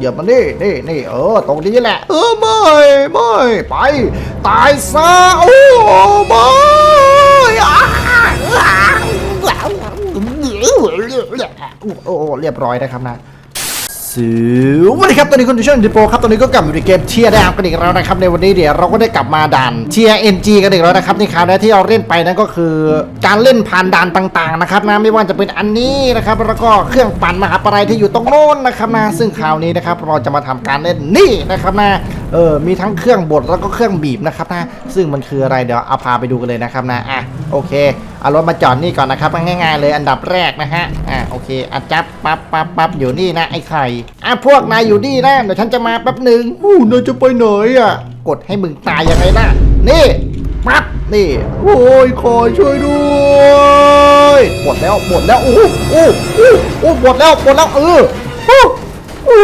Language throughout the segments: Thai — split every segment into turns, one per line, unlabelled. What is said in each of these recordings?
อย่ามานนี่นี่นี่เออ ตรงนี้แหละ เออไม่ไม่ไป ตายซะโอ้ไม่อ้าโอ้โอ้เรียบร้อยนะครับนะ สวัสดีครับตอนนี้คุณผู้ชมดิโปครับตอนนี้ก็กลับอยู่ในเกมเทียร์ดาวกันอีกแล้วนะครับในวันนี้เดี๋ยวเราก็ได้กลับมาด่านเทียร์เอ็นจีกันอีกแล้วนะครับในคราวนี้ที่เราเล่นไปนั่นก็คือ การเล่นผ่านด่านต่างๆนะครับนะไม่ว่าจะเป็นอันนี้นะครับแล้วก็เครื่องปั่นมหาปลายที่อยู่ตรงโน้นนะครับนะซึ่งคราวนี้นะครับเราจะมาทำการเล่นนี่นะครับนะเออมีทั้งเครื่องบดแล้วก็เครื่องบีบนะครับนะซึ่งมันคืออะไรเดี๋ยวเอาพาไปดูกันเลยนะครับนะอะโอเค เอารถมาจอดนี่ก่อนนะครับง่ายๆเลยอันดับแรกนะฮะอ่าโอเคอะจับปั๊บปั๊บปั๊บอยู่นี่นะไอ้ไข่อะพวกนายอยู่นี่นะเดี๋ยวฉันจะมาแป๊บหนึ่งอู้นายจะไปไหนอะ กดให้มึงตายยังไงล่ะนี่ปั๊บนี่โอ้ยขอช่วยด้วยหมดแล้วหมดแล้วโอ้โอ้โอ้โอ้หมดแล้วหมดแล้วเออโอ้โอ้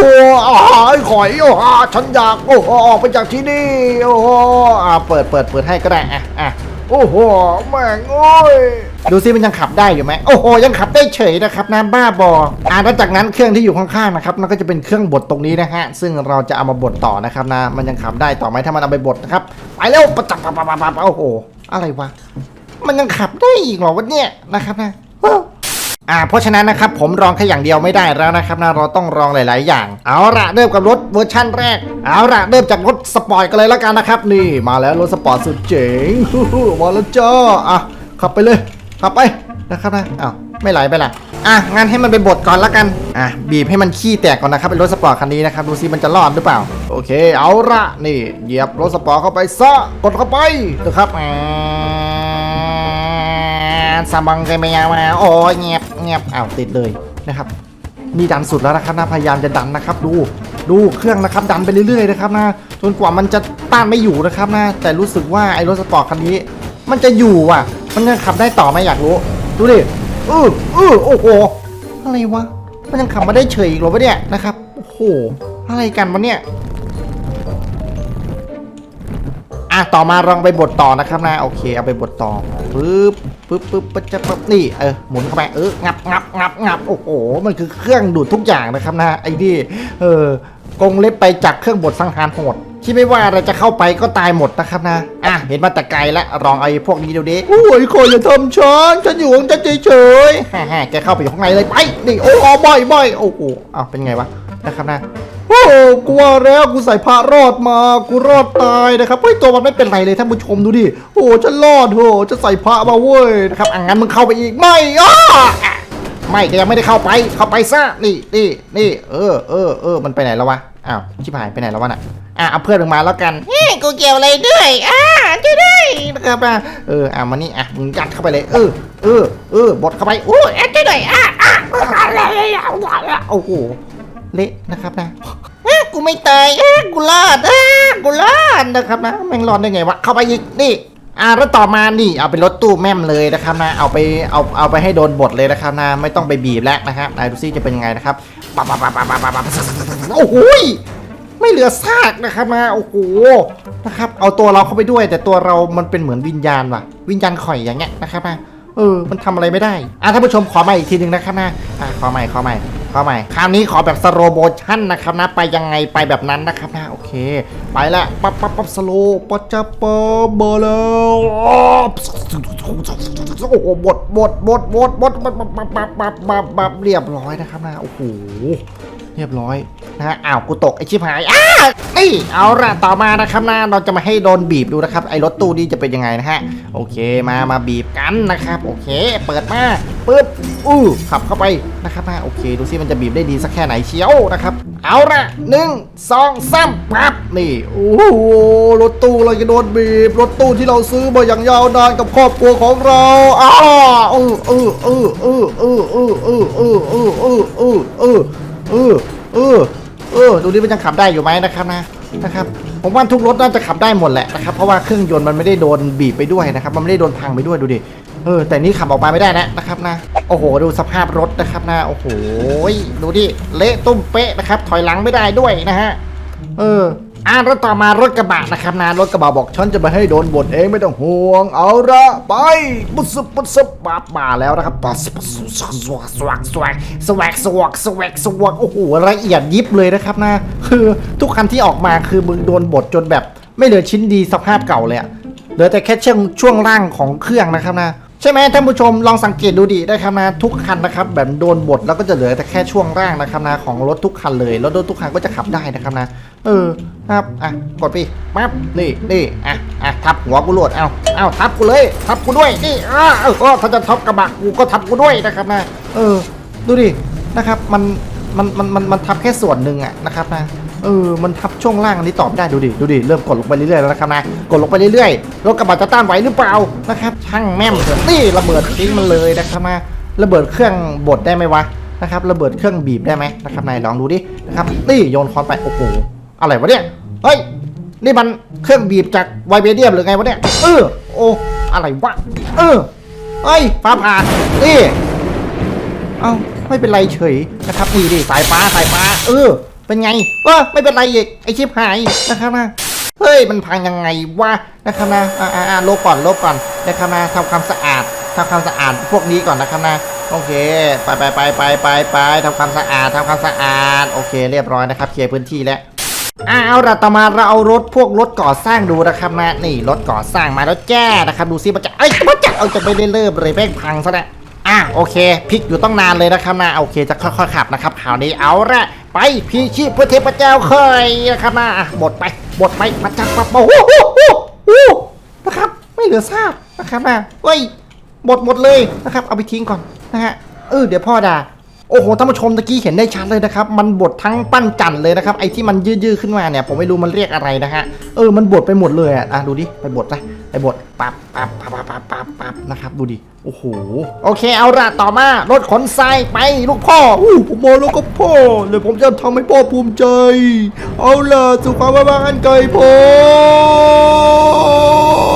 อาไอ้ข่อยโอ้อาฉันอยากโอ้ออกไปจากที่นี่โอ้อ่าเปิดเปิดเปิดให้ก็ได้อะอะ โอ้โหแม่งโอ้ยดูซิมันยังขับได้อยู่ไหมโอ้โหยังขับได้เฉยนะครับน้ำบ้าบออ่าแล้วจากนั้นเครื่องที่อยู่ข้างๆนะครับนั่นก็จะเป็นเครื่องบดตรงนี้นะฮะซึ่งเราจะเอามาบดต่อนะครับนะมันยังขับได้ต่อไหมถ้ามันเอาไปบดนะครับไปเร็วปะจับปะปะปะปะโอ้โหอะไรวะมันยังขับได้อีกเหรอวะเนี่ยนะครับนะว้า อ่าเพราะฉะนั้นนะครับผมลองแค่อย่างเดียวไม่ได้แล้วนะครับนะเราต้องลองหลาย ๆ อย่าง เอาละเริ่มกับรถเวอร์ชั่นแรก เอาละเริ่มจากรถสปอร์ตกันเลยแล้วกันนะครับ นี่มาแล้วรถสปอร์ตสุดเจ๋งฮู้ฮู้มาแล้วจ้าอะขับไปเลยขับไปนะครับนะอ้าวไม่ไหลไปละอะงั้นให้มันไปบดก่อนแล้วกันอะบีบให้มันขี้แตกก่อนนะครับเป็นรถสปอร์ตคันนี้นะครับดูซิมันจะรอดหรือเปล่า โอเค เอาละนี่เหยียบรถสปอร์ตเข้าไปซะกดเข้าไปนะครับอ่าสาบังกันไปยามาโอ้ยเงียบ งียบอ้าวติดเลยนะครับนี่ดันสุดแล้วนะครับนะพยายามจะดันนะครับดูดูเครื่องนะครับดันไปเรื่อยๆนะครับนะจนกว่ามันจะต้านไม่อยู่นะครับนะแต่รู้สึกว่าไอ้รถสปอร์ตคันนี้ มันจะอยู่อะ มันยังขับได้ต่อไหมอยากรู้ ดูดิเออเออโอ้โหอะไรวะมันยังขับมาได้เฉยอีกหรอวะเนี่ยนะครับโอ้โหอะไรกันวะเนี่ยอะต่อมาลองไปบดต่อนะครับนะโอเคเอาไปบดต่อปึ๊บ ปึ๊บปึ๊บปึ๊บจะปึ๊บนี่เออหมุนเข้าไปเอองับงับงับงับโอ้โหมันคือเครื่องดูดทุกอย่างนะครับนะไอ้นี่เออกงเล็บไปจากเครื่องบดสังหารโหดที่ไม่ว่าอะไรจะเข้าไปก็ตายหมดนะครับนะ อะ เห็นมาแต่ไกลแล้วลองไอ้พวกนี้ดูดิโอ้ยคอยอย่าทำฉันฉันอยู่ของฉันเฉยๆฮ่าๆแกเข้าไปอยู่ข้างในเลยไปนี่โอ้โหบ่อยบ่อยโอ้โหอ้าวเป็นไงวะนะครับนะ โอ้กูว่าแล้วกูใส่ผ้ารอดมา กูรอดตายนะครับเฮ้ยตัวมันไม่เป็นไรเลยท่านผู้ชมดูดิโอ้ฉันรอดโหจะใส่ผ้ามาเว้ยนะครับอะงั้นมึงเข้าไปอีกไม่อ้าอะไม่แกยังไม่ได้เข้าไปเข้าไปซะนี่นี่นี่เออเออเออมันไปไหนแล้ววะอ้าวชิบหายไปไหนแล้ววะน่ะอะเอาเพื่อนมึงมาแล้วกัน
เฮ้ยกูเกี่ยวอะไรด้วยอ่าช่วยด้วย
นะครับอะเอออะมานี่อะมึงยัดเข้าไปเลย เออเออเออบดเข้าไปโอ้
โอ้ยอะช่วยด้วยอ่าอ่าอะไรอะ
โอ้โห เละนะครับนะ
กูไม่ตายอะกูรอดกูรอด
นะครับนะแม่งรอดได้ไงวะเข้าไปอีกนี่อ่าแล้วต่อมานี่เอาเป็นรถตู้แม่มเลยนะครับนะเอาไปเอาเอาไปให้โดนบทเลยนะครับนะไม่ต้องไปบีบแล้วนะครับนายดูซิจะเป็นยังไงนะครับปั๊บปั๊บปั๊บปั๊บปั๊บโอ้โหยไม่เหลือซากนะครับนะโอ้โหนะครับเอาตัวเราเข้าไปด้วย แต่ตัวเรามันเป็นเหมือนวิญญาณว่ะ วิญญาณข่อยอย่างเงี้ยนะครับนะ เออ มันทำอะไรไม่ได้ อะท่านผู้ชมขอใหม่อีกทีหนึ่งนะครับนะ อะขอใหม่ขอใหม่ขอใหม่ คราวนี้ขอแบบสโลโมชั่นนะครับนะ ไปยังไงไปแบบนั้นนะครับนะ โอเค ไปละ ปั๊บปั๊บปั๊บสโลปัจจับปั๊บเบอร์แล้วโอ้โหบดบดบดบดบดบดปั๊บปั๊บปั๊บปั๊บปั๊บปั๊บเรียบร้อยนะครับนะ โอ้โห เรียบร้อยนะฮะอ้าวกูตกไอชิบหายอ้านี่เอาละต่อมานะครับนะเราจะมาให้โดนบีบดูนะครับไอรถตู้นี่จะเป็นยังไงนะฮะโอเคมามาบีบกันนะครับโอเค เปิดมาปึ๊บอู้ขับเข้าไปนะครับนะโอเค ดูซิมันจะบีบได้ดีสักแค่ไหนเชียวนะครับ เอาละหนึ่งสองสามปั๊บนี่โอ้โหรถตู้เราจะโดนบีบ รถตู้ที่เราซื้อมาอย่างยาวนานกับครอบครัวของเราอ้าเออเออเออเออเออเออเออเออเออเออ เออเออเออดูดิมันยังขับได้อยู่ไหมนะครับนะนะครับ ผมว่าทุกรถน่าจะขับได้หมดแหละนะครับเพราะว่าเครื่องยนต์มันไม่ได้โดนบีบไปด้วยนะครับ มันไม่ได้โดนพังไปด้วยดูดิเออแต่นี่ขับออกมาไม่ได้นะนะครับนะโอ้โห ดูสภาพรถนะครับนะโอ้โหดูดิเละตุ้มเป๊ะนะครับ ถอยหลังไม่ได้ด้วยนะฮะเออ อ่ารถต่อมารถกระบะนะครับนะรถกระบะบอกฉันจะไปให้โดนบทเองไม่ต้องห่วง เอาละไปปุ๊บุษบปุ๊บปาป่าแล้วนะครับสสวกสวกสวกสวกสวกสวกสวกโอ้โหละเอียดยิบเลยนะครับนะ คือทุกคันที่ออกมาคือมึงโดนบทจนแบบ ไม่เหลือชิ้นดีสภาพเก่าเลยเหลือแต่แค่ช่วงช่วงล่างของเครื่องนะครับนะใช่ไหมท่านผู้ชมลองสังเกตดูดีได้ครับนะทุกคันนะครับแบบโดนบดแล้วก็จะเหลือแต่แค่ช่วงร่างนะครับนะของรถทุกคันเลยรถทุกคันก็จะขับได้นะครับนะ เออครับอะกดไปปั๊บนี่นี่อะอะทับหัวกูโหลดเอาเอาทับกูเลยทับกูด้วยนี่อ่าเออเออถ้าจะทับกระบะกูก็ทับกูด้วยนะครับนะเออ ดูดินะครับมันมันมันมันมันทับแค่ส่วนหนึ่งอะนะครับนะเออมันทับช่วงล่างอันนี้ตอบไม่ได้ดูดิดูดิเริ่มกดลงไปเรื่อยๆแล้วนะครับนะกดลงไปเรื่อยๆรถกระบะจะต้านไหวหรือเปล่านะครับ ช่างแม่มนี่ระเบิดทิ้งมันเลยนะครับนะระเบิดเครื่องบดได้ไหมวะนะครับระเบิดเครื่องบีบได้ไหมนะครับนายลองดูดินะครับนี่โยนคอนไปโอ้โห อะไรวะเนี่ย เฮ้ย นี่มันเครื่องบีบจากไวเบเดียมหรือไงวะเนี่ย เออ โอ้ อะไรวะ เออ เฮ้ย ฟ้าผ่านี่เอ้า ไม่เป็นไรเฉยนะครับนี่ดิสายฟ้าสายฟ้า เออ เป็นไงเออไม่เป็นไรอีก ไอชิปหายนะครับนะเฮ้ย มันพังยังไงวะนะครับนะอ่าอ่าอ่าลบก่อนลบก่อนนะครับนะทำความสะอาดทำความสะอาดพวกนี้ก่อนนะครับนะโอเค ไปไปไปไปไปไปทำความสะอาดทำความสะอาด โอเค เรียบร้อยนะครับ เคลียร์พื้นที่แล้ว อ่าเอาละต่อมาเราเอารถพวกรถก่อสร้างดูนะครับนะนี่รถก่อสร้างมาแล้วแจ้นะครับดูซิมันจะเอ้ยมันจะเอาจะไม่ได้เริ่มเลยแม่งพังซะแล้วอะโอเคพลิกอยู่ต้องนานเลยนะครับนะโอเคจะค่อยๆขับนะครับคราวนี้เอาละไปพีชีพเพื่อเทพเจ้าเคยนะครับนะอะบดไปบดไปมาจับปับโอ้โหโอ้โหโอ้นะครับไม่เหลือซากนะครับนะเฮ้ยบดหมดเลยนะครับเอาไปทิ้งก่อนนะฮะเออเดี๋ยวพ่อด่า โอ้โหท่านผู้ชมตะกี้เห็นได้ชัดเลยนะครับ มันบดทั้งปั้นจันเลยนะครับ ไอ้ที่มันยืดๆขึ้นมาเนี่ย ผมไม่รู้มันเรียกอะไรนะฮะ เออ มันบดไปหมดเลยอะอะดูดิ ไปบดไปไปบดปั๊บปั๊บปั๊บปั๊บปั๊บปั๊บนะครับ ดูดิ โอ้โห โอเค เอาละต่อมา รถขนทรายไปลูกพ่อ อู้ผมมาแล้วก็พ่อเดี๋ยวผมจะทำให้พ่อภูมิใจ เอาล่ะ สุขภาพบ้านไก่พดโ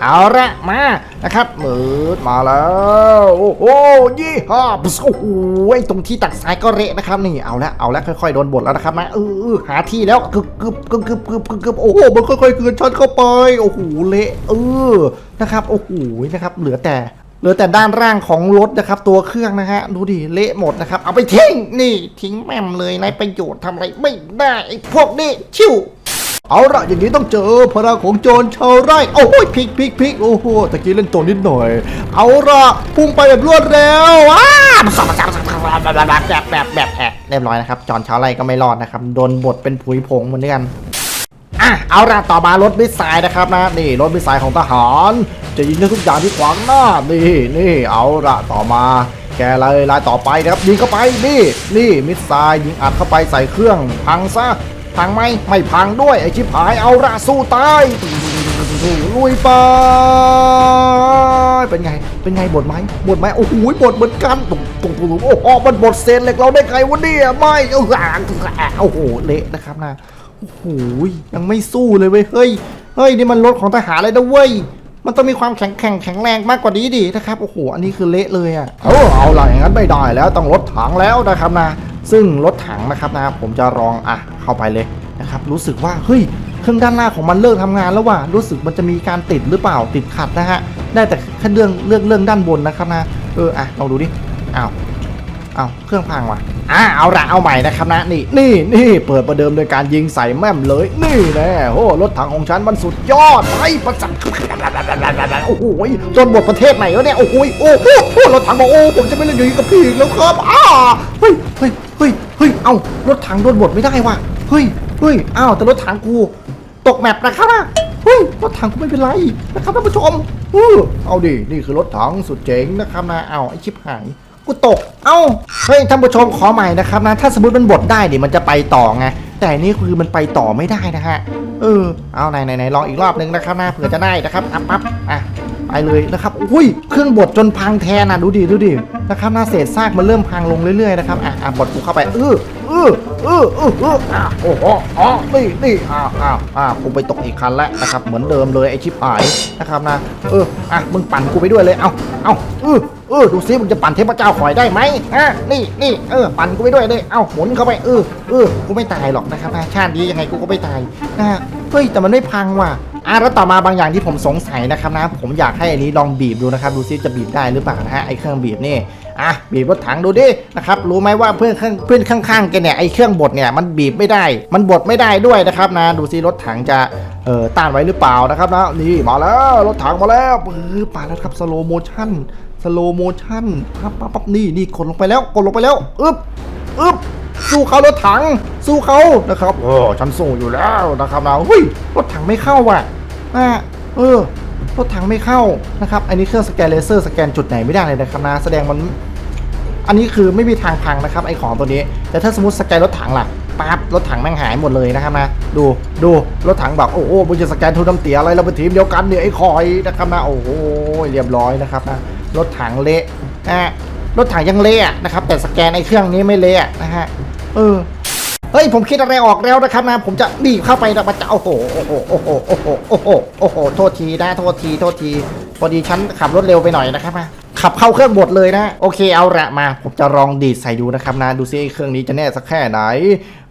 เอาละมานะครับมืดมาแล้วโอ้โหยี่ห้าโอ้โหตรงที่ตักสายก็เละนะครับนี่เอาละเอาละค่อยๆโดนบดแล้วนะครับนะเออหาที่แล้วกึบกึบกึบกึบกึบกึบกึบโอ้โหมันค่อยๆเกินชันเข้าไปโอ้โหเละเออนะครับโอ้โหนะครับเหลือแต่เหลือแต่ด้านล่างของรถนะครับ ตัวเครื่องนะฮะดูดิเละหมดนะครับ เอาไปทิ้งนี่ ทิ้งแม่มเลยในประโยชน์ทำอะไรไม่ได้ไอ้พวกนี้ชิว เอาละอย่างนี้ต้องเจอพลังของโจรชาวไร่ โอ้โหพลิกพลิกพลิกโอ้โหตะกี้เล่นโจรนิดหน่อย เอาละพุ่งไปแบบรวดเร็วอ้าแบบแบบแบบแอะเรียบร้อยนะครับจอนชาวไร่ก็ไม่รอดนะครับโดนบดเป็นผุยผงเหมือนกันอะเอาละต่อมารถมิสไซล์นะครับนะนี่รถมิสไซล์ของทหาร จะยิงได้ทุกอย่างที่ขวางหน้านี่นี่เอาละต่อมาแกเลยลายต่อไปนะครับยิงเข้าไปนี่นี่มิสไซล์ยิงอัดเข้าไปใส่เครื่องพังซะ พังไหมไม่พังด้วยไอชิบหายเอาละสู้ตายลุยไปเป็นไง เป็นไงบทไหมบทไหมโอ้โหบทเหมือนกันตุ่มตุ่มตุ่มโอ้โหมันบทเซนเหล็กเราได้ไงวะเนี่ยไม่เออโอ้โหเละนะครับนะโอ้โหยังไม่สู้เลยเว้ยเฮ้ยเฮ้ยนี่มันรถของทหารเลยนะเว้ยมันต้องมีความแข็งแข็งแข็งแรงมากกว่านี้ดินะครับโอ้โหอันนี้คือเละเลยอะเออเอาล่ะอย่างนั้นไม่ได้แล้วต้องรถถังแล้วนะครับนะ ซึ่งรถถังนะครับนะผมจะลองอะเข้าไปเลยนะครับรู้สึกว่าเฮ้ยเครื่องด้านหน้าของมันเลิกทำงานแล้วว่ะรู้สึกมันจะมีการติดหรือเปล่าติดขัดนะฮะได้แต่แค่เรื่องเรื่องเรื่องด้านบนนะครับนะเอออะลองดูดิอ้าวเอาเครื่องพังว่ะอ่าเอาละเอาใหม่นะครับนะนี่นี่นี่เปิดประเดิมโดยการยิงใส่แม่มเลยนี่แน่โอ้รถถังของฉันมันสุดยอดไปประจันโอ้โหจนหมดประเทศไหนวเนี่ยโอ้โหโอ้โหรถถังบอกโอ้ผมจะไม่เล่นอย่างนี้กับพี่อีกแล้วครับอ้าเฮ้ยเฮ้ย เฮ้ย เอ้ารถถังโดนบดไม่ได้ว่ะ เฮ้ย เฮ้ย อ้าว แต่รถถังกู ตกแมปนะครับนะเฮ้ย รถถังกูไม่เป็นไรนะครับท่านผู้ชมเออเอาดิ นี่คือรถถังสุดเจ๋งนะครับนะเอาไอชิปหายกูตก เอ้า เฮ้ยท่านผู้ชมขอใหม่นะครับนะ ถ้าสมมติมันบดได้เดิมันจะไปต่อไง แต่นี่คือมันไปต่อไม่ได้นะฮะ เออ เอาไหนไหนไหนลองอีกรอบนึงนะครับนะเผื่อจะได้นะครับอะปั๊บอะ ไปเลยนะครับอุ้ยเครื่องบดจนพังแทนนะดูดิดูดินะครับหน้าเศษซากมันเริ่มพังลงเรื่อยๆนะครับอะอะบดกูเข้าไปเออเออ เออเออเอออะโอ้โหอ๋อนี่นี่อ้าวอ้าวอ้าวกูไปตกอีกคันแล้วนะครับ เหมือนเดิมเลยไอชิปหายนะครับนะ เอออะมึงปั่นกูไปด้วยเลย เอาเอาเออเออดูซิมึงจะปั่นเทพเจ้าคอยได้ไหมอะนี่นี่เออปั่นกูไปด้วยเลยเอาหมุนเข้าไปเออเออกูไม่ตายหรอกนะครับนะชาตินี้ยังไงกูก็ไม่ตายนะฮะเฮ้ยแต่มันไม่พังว่ะอะแล้วต่อมาบางอย่างที่ผมสงสัยนะครับนะ ผมอยากให้อันนี้ลองบีบดูนะครับ ดูซิจะบีบได้หรือเปล่านะฮะไอเครื่องบีบนี่ อะบีบรถถังดูดินะครับรู้ไหมว่าเพื่อนข้างเพื่อนข้างๆแกเนี่ยไอเครื่องบดเนี่ยมันบีบไม่ได้ มันบดไม่ได้ด้วยนะครับนะดูซิรถถังจะเอ่อต้านไว้หรือเปล่านะครับนะนี่มาแล้วรถถังมาแล้วปื้อป่าแล้วครับสโลโมชั่นสโลโมชั่นปั๊บปั๊บปั๊บนี่นี่กดลงไปแล้วกดลงไปแล้วอึ๊บอึ๊บสู้เขารถถัง สู้เขานะครับเออฉันสู้อยู่แล้วนะครับนะเฮ้ยรถถังไม่เข้าว่ะอ่าเออ รถถังไม่เข้านะครับ อันนี้เครื่องสแกนเลเซอร์สแกนจุดไหนไม่ได้เลยนะครับนะ แสดงมัน อันนี้คือไม่มีทางพังนะครับไอของตัวนี้ แต่ถ้าสมมติสแกนรถถังล่ะปั๊บรถถังแม่งหายหมดเลยนะครับนะ ดูดูรถถังบอกโอ้โหมึงจะสแกนทุนน้ำเตียอะไรเราเป็นทีมเดียวกันเนี่ยไอ้คอยนะครับนะโอ้โหเรียบร้อยนะครับนะรถถังเละนะรถถังยังเละนะครับแต่สแกนไอ้เครื่องนี้ไม่เละนะฮะเออ ฮ้ยผมคิดอะไรออกแล้วนะครับนะผมจะดีบเข้าไปนะมันจะโอ้โหโอ้โหโอ้โหโอ้โหโอ้โหโอ้โหโทษทีนะโทษทีโทษทีพอดีฉันขับรถเร็วไปหน่อยนะครับนะขับเข้าเครื่องบดเลยนะ โอเคเอาละมา ผมจะลองดีดใส่ดูนะครับนะดูซิเครื่องนี้จะแน่สักแค่ไหน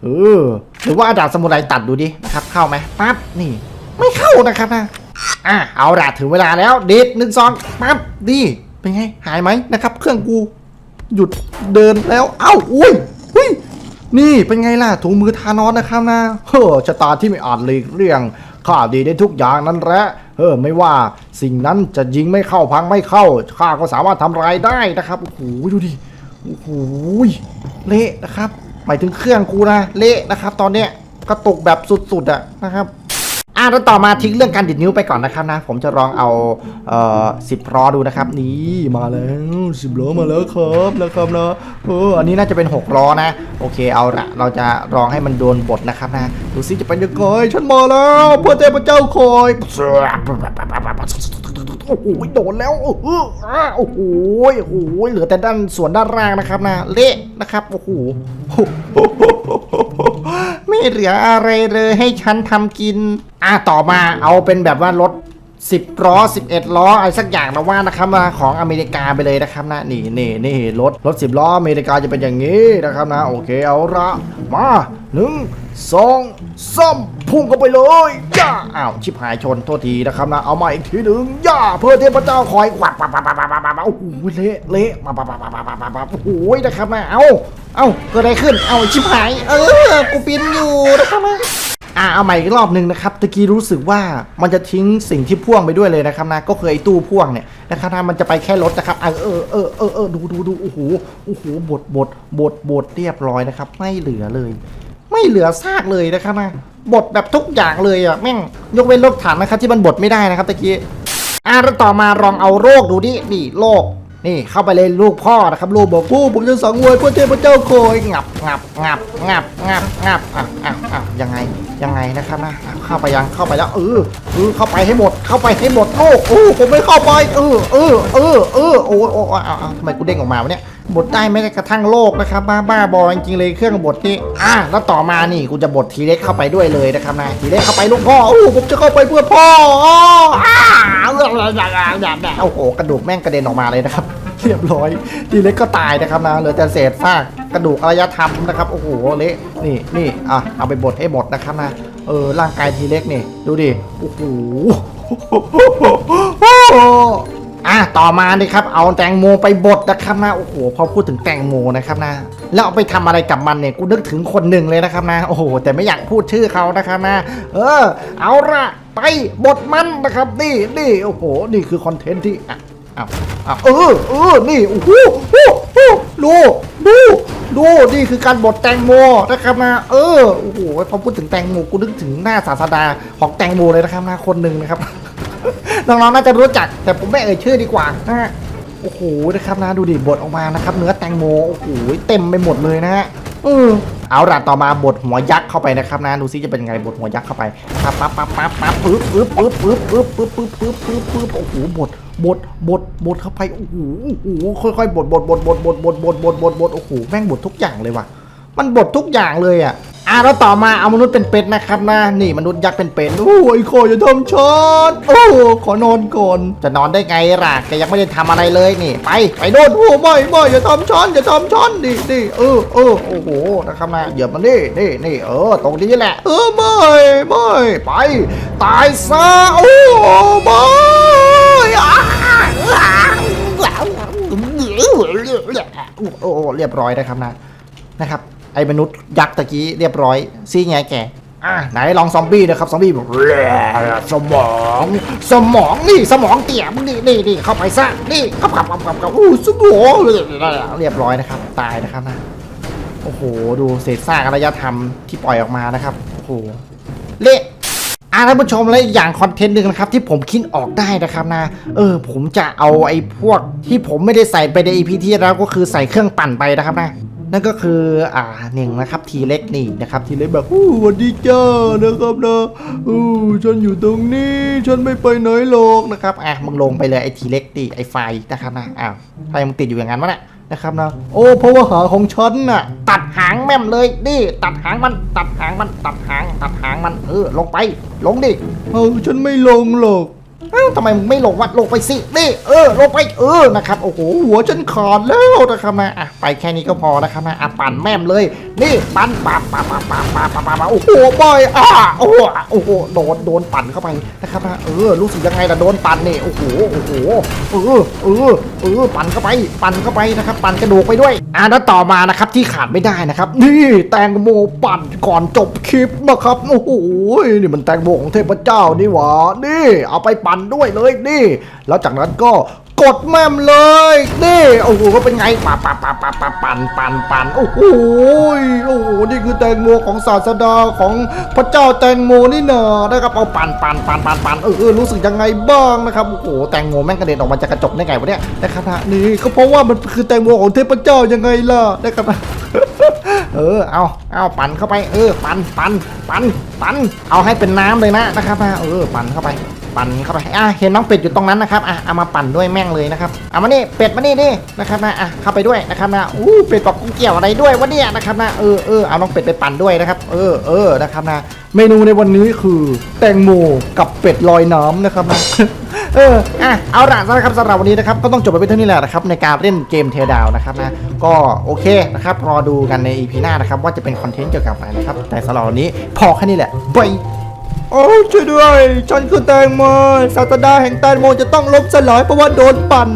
เออหรือว่าอาดาบสมุไรตัดดูดินะครับเข้าไหมปั๊บนี่ ไม่เข้านะครับนะอะเอาละถึงเวลาแล้วดีดหนึ่งสองปั๊บดีเป็นไงหายไหมนะครับ เครื่องกูหยุดเดินแล้วเอ้าอุ้ยอุ้ย นี่เป็นไงล่ะถุงมือทานอสนะครับนะเฮ้อชะตาที่ไม่อาจหลีกเลี่ยงข้าดีได้ทุกอย่างนั่นแหละเออไม่ว่าสิ่งนั้นจะยิงไม่เข้าพังไม่เข้าข้าก็สามารถทำลายได้นะครับโอ้โหดูดิโอ้โหเละนะครับ หมายถึงเครื่องกูนะเละนะครับ ตอนเนี้ยกระตุกแบบสุดๆอะนะครับ แล้วต่อมาทิ้งเรื่องการดิดนิ้วไปก่อนนะครับนะ ผมจะลองเอาเอ่อสิบล้อดูนะครับนี่มาแล้วสิบล้อมาแล้วครับนะครับนะเอออันนี้น่าจะเป็นหกล้อนะ โอเคเอาละเราจะลองให้มันโดนบทนะครับนะดูซิจะเป็นยังไงฉันมาแล้วพระเทพเจ้าคอยโอ้โหโดนแล้วโอ้โหโอ้โหโอ้โหเหลือแต่ด้านส่วนด้านล่างนะครับนะเละนะครับโอ้โหไม่เหลืออะไรเลยให้ฉันทำกิน อะต่อมาเอาเป็นแบบว่ารถ10ล้อ11 ล้ออะไรสักอย่างนะว่านะครับมาของอเมริกาไปเลยนะครับนะนี่นี่นี่รถรถ 10 ล้ออเมริกาจะเป็นอย่างนี้นะครับนะโอเคเอาละมาหนึ่งสองสามพุ่งเข้าไปเลยย่าอ้าวชิบหายชนโทษทีนะครับนะเอามาอีกทีหนึ่งย่าเพื่อเทพเจ้าคอยกวักปับปับปับปับปับปับโอ้โหเละเละมาปับปับปับปับปับปับปับโอ้โหนะครับนะเอาเอาเกิดอะไรขึ้นเอาชิบหาย เออกูปีนอยู่นะครับนะ อะเอาใหม่อีกรอบหนึ่งนะครับตะกี้รู้สึกว่ามันจะทิ้งสิ่งที่พ่วงไปด้วยเลยนะครับนะก็คือไอ้ตู้พ่วงเนี่ยนะครับนะมันจะไปแค่รถนะครับเออเออเออเออดูดูดูโอ้โหโอ้โหบดบดบดบดเรียบร้อยนะครับ ไม่เหลือเลย ไม่เหลือซากเลยนะครับนะบดแบบทุกอย่างเลยอะแม่งยกเว้นรถถังนะครับที่มันบดไม่ได้นะครับตะกี้อะแล้วต่อมาลองเอาโรคดูดินี่โรค นี่เข้าไปเลยลูกพ่อนะครับลูกบอกกูผมจะสังเวยเพื่อเทพเจ้าโคอยงับงับงับงับงับงับอะอะอะยังไงยังไงนะครับนะอะเข้าไปยังเข้าไปแล้วเออเออเข้าไปให้หมด เข้าไปให้หมดลูกโอ้ผมไม่เข้าไปเออเออเออเออโอ้โอ้อ้าวอ้าวทำไมกูเด้งออกมาวะเนี่ย บดได้ไม่ได้กระทั่งโลกนะครับ บ้าบ้าบอจริงๆเลยเครื่องบดนี่อะแล้วต่อมานี่กูจะบดทีเล็กเข้าไปด้วยเลยนะครับนะทีเล็กเข้าไปลูกพ่อโอ้ผมจะเข้าไปเพื่อพ่ออ้ออ้าเรื่องอย่างๆๆๆโอ้โหกระดูกแม่งกระเด็นออกมาเลยนะครับเรียบร้อย ทีเล็กก็ตายนะครับนะเหลือแต่เศษซากกระดูกอารยธรรมนะครับโอ้โหเละนี่นี่อะเอาไปบดให้หมดนะครับนะเออร่างกายทีเล็กนี่ ดูดิโอ้โห อะต่อมานี่ครับ เอาแตงโมไปบดนะครับนะโอ้โหพอพูดถึงแตงโมนะครับนะแล้วเอาไปทำอะไรกับมันเนี่ยกูนึกถึงคนหนึ่งเลยนะครับนะโอ้โหแต่ไม่อยากพูดชื่อเขานะครับนะ เออ เอาละไปบดมันนะครับนี่นี่โอ้โหนี่คือคอนเทนต์ที่อะอ้าวอ้าวเออเออนี่โอ้โหโอ้โหดูดูดูนี่คือการบดแตงโมนะครับนะเออโอ้โหพอพูดถึงแตงโมกูนึกถึงหน้าศาสดาของแตงโมเลยนะครับนะคนหนึ่งนะครับ น้องๆน่าจะรู้จัก แต่ผมไม่เอ่ยชื่อดีกว่านะฮะโอ้โหนะครับนะดูดิบดออกมานะครับ เนื้อแตงโมโอ้โหเต็มไปหมดเลยนะฮะเออเอาล่ะต่อมาบดหัวยักษ์เข้าไปนะครับนะดูซิจะเป็นไงบดหัวยักษ์เข้าไปปั๊บปั๊บปั๊บปั๊บปั๊บปึ๊บปึ๊บปึ๊บปึ๊บปึ๊บปึ๊บปึ๊บปึ๊บปึ๊บปึ๊บโอ้โหบดบดบดบดเข้าไปโอ้โหโอ้โหค่อยๆบดบดบดบดบดบดบดบดบดบดโอ้โหแม่งบดทุกอย่างเลยว่ะ มันบดทุกอย่างเลยอะ อะแล้วต่อมาเอามนุษย์เป็นเป็ดนะครับนะนี่มนุษย์ยักษ์เป็นเป็ดโอ้ยขออย่าทำช้อนโอ้ขอนอนก่อนจะนอนได้ไงล่ะแกยังไม่ได้ทำอะไรเลยนี่ ไปไปโดนโอ้ไม่ไม่อย่าทำช้อนอย่าทำช้อนดิดิเออเออโอ้โหนะครับนะเหยียบมันนี่นี่นี่เออตรงนี้แหละ เออไม่ไม่ไป ตายซะโอ้ไม่อะโอ้โอ้เรียบร้อยนะครับนะนะครับ ไอ้มนุษย์ยักษ์ตะกี้เรียบร้อยซี่ไงแกอะไหนลองซอมบี้นะครับซอมบี้แบบสมองสมองนี่สมองเตี่ยมึงนี่นี่นี่เข้าไปซะนี่ขับขับขับขับขับอู้สมองเรียบร้อยนะครับ ตายนะครับนะโอ้โหดูเศษซากอารยธรรมที่ปล่อยออกมานะครับโอ้โหเละอะท่านผู้ชมและอีกอย่างคอนเทนต์หนึ่งนะครับที่ผมคิดออกได้นะครับนะ เออ ผมจะเอาไอ้พวกที่ผมไม่ได้ใส่ไปใน EP ที่แล้วก็คือใส่เครื่องปั่นไปนะครับนะ นั่นก็คืออ่าหนึ่งนะครับทีเล็กนี่นะครับทีเล็กแบบอู้วัสดีจ้านะครับนะอู้ฉันอยู่ตรงนี้ ฉันไม่ไปไหนหรอกนะครับอะมึงลงไปเลยไอ้ทีเล็กดิไอ้ไฟนะครับนะอ้าวไฟมึงติดอยู่อย่างนั้นวะเนี่ยนะครับนะโอ้เพราะว่าหางของฉันน่ะตัดหางแม่มเลยดิตัดหางมันตัดหางมันตัดหางตัดหางมันเออลงไปลงดิเออฉันไม่ลงหรอก เอ้าทำไมมึงไม่ลงวัดลงไปสินี่เออลงไปเออนะครับโอ้โหหัวฉันขาดแล้วนะครับนะอะไปแค่นี้ก็พอนะครับนะอะปั่นแม่มเลย นี่ปั่นปั่นปั่นปั่นปั่นปั่นปั่นปั๊บโอ้โหบอยอะโอ้โหโอ้โหโดนโดนปั่นเข้าไปนะครับนะเออรู้สึกยังไงล่ะโดนปั่นเนี่ยโอ้โหโอ้โหเออเออเออปั่นเข้าไป ปั่นเข้าไปนะครับปั่นกระดูกไปด้วยอะแล้วต่อมานะครับที่ขาดไม่ได้นะครับ นี่แตงโมปั่นก่อนจบคลิปนะครับโอ้โหนี่มันแตงโมของเทพเจ้านี่หว่านี่ เอาไปปั่นด้วยเลยนี่ แล้วจากนั้นก็กดแม่มเลยนี่โอ้โหก็เป็นไงปะปะปะปะปะปั่นปั่นปั่นโอ้โหโอ้โหนี่คือแตงโมของศาสดาของพระเจ้าแตงโมนี่นานะครับเอาปั่นปั่นปั่นปั่นปั่นเออรู้สึกยังไงบ้างนะครับโอ้โหแตงโมแม่งกระเด็นออกมาจากกระจกได้ไงวะเนี่ยนะครับนะนี่ก็เพราะว่ามันคือแตงโมของเทพเจ้ายังไงล่ะนะครับเออ เอา เอาปั่นเข้าไป เออ ปั่น ปั่น ปั่น ปั่น เอาให้เป็นน้ำเลยนะนะครับนะเออ ปั่นเข้าไป ปั่นเข้าไปอะเห็นน้องเป็ดอยู่ตรงนั้นนะครับอะเอามาปั่นด้วยแม่งเลยนะครับเอามานี่เป็ดมานี่ดินะครับนะอะเข้าไปด้วยนะครับนะอู้เป็ดบอกกูเกี่ยวอะไรด้วยวะเนี่ยนะครับนะเออเออเอาน้องเป็ดไปปั่นด้วยนะครับ เออเออนะครับนะเมนูในวันนี้คือแตงโมกับเป็ดลอยน้ำนะครับนะเอออะเอาละนะครับสำหรับวันนี้นะครับก็ต้องจบไปเพียงเท่านี้แหละนะครับในการเล่นเกมเทดาวนะครับนะก็โอเคนะครับรอดูกันใน EP หน้านะครับว่าจะเป็นคอนเทนต์เกี่ยวกับอะไรนะครับแต่สำหรับวันนี้พอแค่นี้แหละบาย โอ้ช่วยด้วย ฉันคือแตงโมศาสดาแห่งแตงโมจะต้องล้มสลายเพราะว่าโดนปั่น